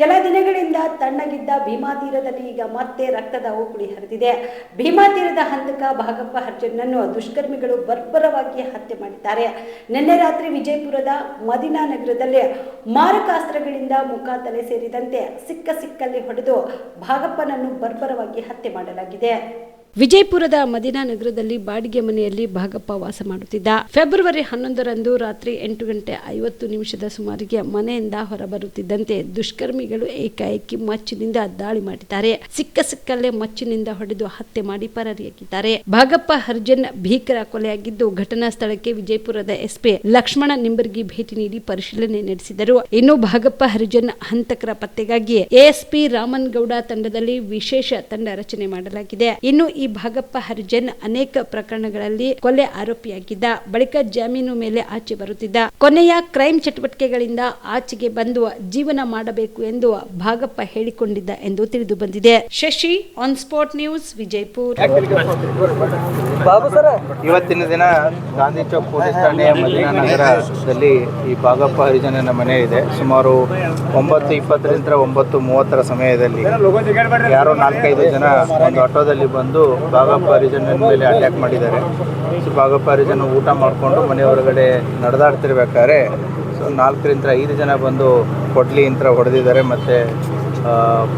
ಕೆಲ ದಿನಗಳಿಂದ ತಣ್ಣಗಿದ್ದ ಭೀಮಾ ತೀರದಲ್ಲಿ ಈಗ ಮತ್ತೆ ರಕ್ತದ ಓಕುಳಿ ಹರಿದಿದೆ. ಭೀಮಾ ತೀರದ ಹಂತಕ ಭಾಗಪ್ಪ ಅರ್ಜುನನ್ನು ದುಷ್ಕರ್ಮಿಗಳು ಬರ್ಬರವಾಗಿ ಹತ್ಯೆ ಮಾಡಿದ್ದಾರೆ. ನಿನ್ನೆ ರಾತ್ರಿ ವಿಜಯಪುರದ ಮದಿನಾ ನಗರದಲ್ಲಿ ಮಾರಕಾಸ್ತ್ರಗಳಿಂದ ಮುಖ ತಲೆ ಸೇರಿದಂತೆ ಸಿಕ್ಕ ಸಿಕ್ಕಲ್ಲಿ ಹೊಡೆದು ಭಾಗಪ್ಪನನ್ನು ಬರ್ಬರವಾಗಿ ಹತ್ಯೆ ಮಾಡಲಾಗಿದೆ. ವಿಜಯಪುರದ ಮದಿನಾ ನಗರದಲ್ಲಿ ಬಾಡಿಗೆ ಮನೆಯಲ್ಲಿ ಭಾಗಪ್ಪ ವಾಸ ಮಾಡುತ್ತಿದ್ದ. ಫೆಬ್ರವರಿ ಹನ್ನೊಂದರಂದು ರಾತ್ರಿ ಎಂಟು ಗಂಟೆ ಐವತ್ತು ನಿಮಿಷದ ಸುಮಾರಿಗೆ ಮನೆಯಿಂದ ಹೊರಬರುತ್ತಿದ್ದಂತೆ ದುಷ್ಕರ್ಮಿಗಳು ಏಕಾಏಕಿ ಮಚ್ಚಿನಿಂದ ದಾಳಿ ಮಾಡಿದ್ದಾರೆ. ಸಿಕ್ಕ ಸಿಕ್ಕಲ್ಲೇ ಮಚ್ಚಿನಿಂದ ಹೊಡೆದು ಹತ್ಯೆ ಮಾಡಿ ಪರಾರಿಯಾಗಿದ್ದಾರೆ. ಭಾಗಪ್ಪ ಹರ್ಜನ್ ಭೀಕರ ಕೊಲೆಯಾಗಿದ್ದು ಘಟನಾ ಸ್ಥಳಕ್ಕೆ ವಿಜಯಪುರದ ಎಸ್ಪಿ ಲಕ್ಷ್ಮಣ ನಿಂಬರ್ಗಿ ಭೇಟಿ ನೀಡಿ ಪರಿಶೀಲನೆ ನಡೆಸಿದರು. ಇನ್ನು ಭಾಗಪ್ಪ ಹರಿಜನ್ ಹಂತಕರ ಪತ್ತೆಗಾಗಿ ಎಎಸ್ಪಿ ರಾಮನ್ ಗೌಡ ತಂಡದಲ್ಲಿ ವಿಶೇಷ ತಂಡ ರಚನೆ ಮಾಡಲಾಗಿದೆ. ಇನ್ನು ಭಾಗಪ್ಪ ಹರಿಜನ್ ಅನೇಕ ಪ್ರಕರಣಗಳಲ್ಲಿ ಕೊಲೆ ಆರೋಪಿಯಾಗಿದ್ದ ಬಳಿಕ ಜಾಮೀನು ಮೇಲೆ ಆಚೆ ಬರುತ್ತಿದ್ದ. ಕೊನೆಯ ಕ್ರೈಮ್ ಚಟುವಟಿಕೆಗಳಿಂದ ಆಚೆಗೆ ಬಂದು ಜೀವನ ಮಾಡಬೇಕು ಎಂದು ಭಾಗಪ್ಪ ಹೇಳಿಕೊಂಡಿದ್ದ ಎಂದು ತಿಳಿದು ಬಂದಿದೆ. Shashi on spot news Vijayapura. ಇವತ್ತಿನ ದಿನ ಗಾಂಧಿ ಚೌಕ್ ಪೊಲೀಸ್ ಠಾಣೆಯ ನಗರದಲ್ಲಿ ಈ ಭಾಗಪ್ಪ ಹರಿಜನನ ಮನೆ ಇದೆ. ಸುಮಾರು ಒಂಬತ್ತು ಇಪ್ಪತ್ತರಿಂದ ಒಂಬತ್ತು ಮೂವತ್ತರ ಸಮಯದಲ್ಲಿ ಯಾರೋ ನಾಲ್ಕೈದು ಜನ ಒಂದು ಆಟೋದಲ್ಲಿ ಬಂದು ಭಾಗಪ್ಪ ಹರಿಜನ ಮೇಲೆ ಅಟ್ಯಾಕ್ ಮಾಡಿದ್ದಾರೆ. ಸೊ ಬಾಗಪ್ಪ ಹರಿಜನ ಊಟ ಮಾಡಿಕೊಂಡು ಮನೆ ಹೊರಗಡೆ ನಡೆದಾಡ್ತಿರ್ಬೇಕಾದ್ರೆ ಸೊ ನಾಲ್ಕರಿಂದ ಐದು ಜನ ಬಂದು ಕೊಡ್ಲಿ ಇಂತ್ರ ಹೊಡೆದಿದ್ದಾರೆ ಮತ್ತು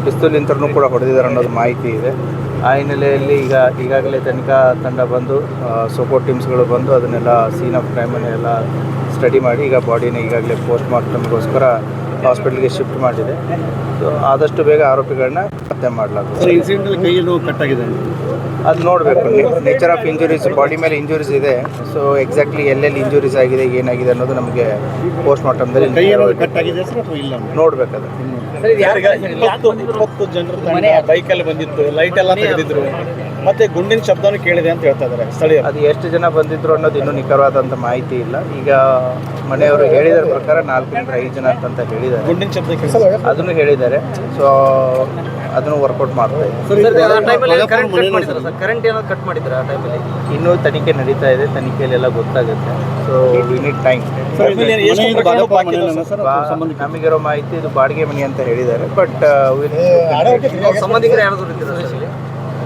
ಪಿಸ್ತೂಲ್ ಯಂತ್ರನೂ ಕೂಡ ಹೊಡೆದಿದ್ದಾರೆ ಅನ್ನೋದು ಮಾಹಿತಿ ಇದೆ. ಆ ಹಿನ್ನೆಲೆಯಲ್ಲಿ ಈಗ, ಈಗಾಗಲೇ ತನಿಖಾ ತಂಡ ಬಂದು ಸೋಪೋ ಟೀಮ್ಸ್ಗಳು ಬಂದು ಅದನ್ನೆಲ್ಲ ಸೀನ್ ಆಫ್ ಕ್ರೈಮನ್ನೆಲ್ಲ ಎಲ್ಲ ಸ್ಟಡಿ ಮಾಡಿ, ಈಗ ಬಾಡಿನ ಈಗಾಗಲೇ ಪೋಸ್ಟ್ ಮಾರ್ಟಮ್ಗೋಸ್ಕರ ಹಾಸ್ಪಿಟ್ಲಿಗೆ ಶಿಫ್ಟ್ ಮಾಡಿದೆ. ಆದಷ್ಟು ಬೇಗ ಆರೋಪಿಗಳನ್ನ ಪತ್ತೆ ಮಾಡಲಾಗುತ್ತೆ ಅದು ನೋಡಬೇಕು. ನೇಚರ್ ಆಫ್ ಇಂಜುರೀಸ್ ಬಾಡಿ ಮೇಲೆ ಇಂಜುರೀಸ್ ಇದೆ. ಸೊ ಎಕ್ಸಾಕ್ಟ್ಲಿ ಎಲ್ಲೆಲ್ಲಿ ಇಂಜುರೀಸ್ ಆಗಿದೆ ಏನಾಗಿದೆ ಅನ್ನೋದು ನಮಗೆ ಪೋಸ್ಟ್ ಮಾರ್ಟಮ್ದಲ್ಲಿ ನೋಡಬೇಕದು ಇಪ್ಪತ್ತು ಜನರ ತಂಡ ಬೈಕಲ್ಲಿ ಬಂದಿತ್ತು ಲೈಟ್ ಎಲ್ಲ ತೆಗೆದಿದ್ರು. ಮತ್ತೆ ಗುಂಡಿನ ಶಬ್ದನೂ ಕೇಳಿದೆ ಅಂತ ಹೇಳ್ತಾ ಇದ್ದಾರೆ ಸ್ಥಳೀಯ ಅದು ಎಷ್ಟು ಜನ ಬಂದಿದ್ರು ಅನ್ನೋದು ಇನ್ನೂ ನಿಖರವಾದಂಥ ಮಾಹಿತಿ ಇಲ್ಲ. ಈಗ ಮನೆಯವರು ಹೇಳಿದ ಪ್ರಕಾರ ನಾಲ್ಕರಿಂದ ಐದು ಜನ ಅಂತ ಹೇಳಿದ್ದಾರೆ. ಗುಂಡಿನ ಶಬ್ದ ಅದನ್ನು ಹೇಳಿದ್ದಾರೆ. ಸೊ ಅದನ್ನು ವರ್ಕೌಟ್ ಮಾಡ್ತಾ ಇದ್ದಾರೆ ಕರೆಂಟ್ ಏನೋ ಕಟ್ ಮಾಡಿದ್ರ ಆ ಟೈಮಲ್ಲಿ ಇನ್ನೂ ತನಿಖೆ ನಡೀತಾ ಇದೆ. ತನಿಖೆಯಲ್ಲೆಲ್ಲ ಗೊತ್ತಾಗುತ್ತೆ. ಸೊ ವಿ ನೀಡ್ ಟೈಮ್ ನಮಗಿರೋ ಮಾಹಿತಿ ಇದು ಬಾಡಿಗೆ ಮನೆ ಅಂತ ಹೇಳಿದ್ದಾರೆ. ಬಟ್ ಸಂಬಂಧಿಕರು ಯಾರು?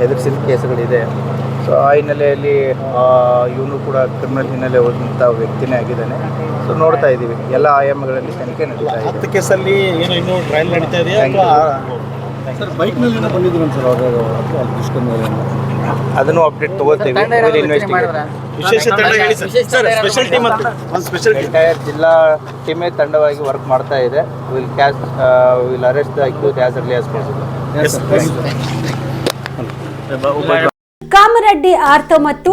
ಹೆದರ್ಸಿದ ಕೇಸ್ಗಳಿದೆ. ಸೊ ಆ ಹಿನ್ನೆಲೆಯಲ್ಲಿ ಇವನು ಕೂಡ ಕ್ರಿಮಿನಲ್ ಹಿನ್ನೆಲೆ ಹೋದಂಥ ವ್ಯಕ್ತಿನೇ ಆಗಿದ್ದಾನೆ. ಸೊ ನೋಡ್ತಾ ಇದ್ದೀವಿ. ಎಲ್ಲ ಆಯಾಮಗಳಲ್ಲಿ ತನಿಖೆ ನಡೀತಾ ಇದೆ. ಹತ್ತು ಕೇಸಲ್ಲಿ ಏನು ಇನ್ನೂ ಟ್ರಯಲ್ ನಡೀತಾ ಇದೆ ಸರ್ ಬೈಕ್ನಲ್ಲಿ ಏನೋ ಬಂದಿದ್ರು ಸರ್ ಅವರು ಅದನ್ನು ಅಪ್ಡೇಟ್ ತಗೋತೀವಿ ವಿಶೇಷ ತಂಡ ಹೇಳಿ ಸರ್ ವಿಶೇಷ ಸರ್ ತಂಡ ಏನಾದ್ರು ಸ್ಪೆಷಲ್ ಟೀಮ್ ಅಂತ. ಒಂದು ಸ್ಪೆಷಲ್ ಎಂಟೈರ್ ಜಿಲ್ಲಾ ಟೀಮೇ ತಂಡವಾಗಿ ವರ್ಕ್ ಮಾಡ್ತಾ ಇದೆ. Will catch will arrest the accused as early as possible Kamareddy ortho ಮತ್ತು